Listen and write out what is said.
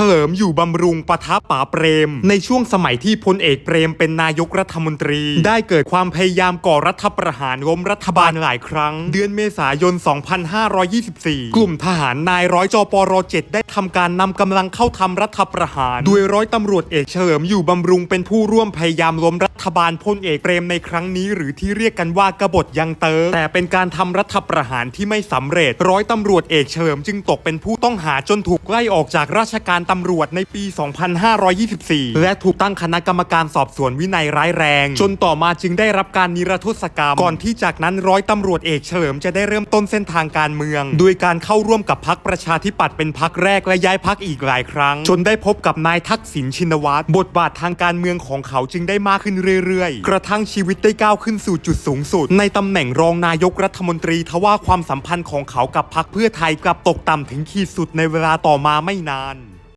ฉลิมอยู่บำรุงปะทะป๋าเปรม ในช่วงสมัยที่พลเอกเปรมเป็นนายกรัฐมนตรี ได้เกิดความพยายามก่อรัฐประหารล้มรัฐบาลหลายครั้ง เดือนเมษายน 2524 กลุ่มทหารนายร้อยจปร7ได้ทำการนำกำลังเข้าทำรัฐประหาร โดยร้อยตำรวจเอกเฉลิมอยู่บำรุงเป็นผู้ร่วมพยายามล้มรัฐบาลพลเอกเปรมในครั้งนี้ หรือที่เรียกกันว่ากบฏยังเตอแต่เป็นการทำรัฐประหารที่ไม่สำเร็จ ร้อยตำรวจเอกเฉลิมจึงตกเป็นผู้ต้องหาจนถูกไล่ออกจากราชการตำรวจในปี 2524 และถูกตั้งคณะกรรมการสอบสวนวินัยร้ายแรง จนต่อมาจึงได้รับการนิรโทษกรรม ก่อนที่จากนั้นร้อยตำรวจเอกเฉลิมจะได้เริ่มต้นเส้นทางการเมือง โดยการเข้าร่วมกับพักประชาธิปัตย์เป็นพักแรกและย้ายพักอีกหลายครั้ง จนได้พบกับนายทักษิณชินวัตรบทบาททางการเมืองของเขาจึงได้มากขึ้นเรื่อยๆ กระทั่งชีวิตได้ก้าวขึ้นสู่จุดสูงสุด ในตำแหน่งรองนายกรัฐมนตรีทว่าความสัมพันธ์ของเขากับพักเพื่อไทยกลับตกต่ำถึงขีดสุดในเวลาต่อมาไม่นาน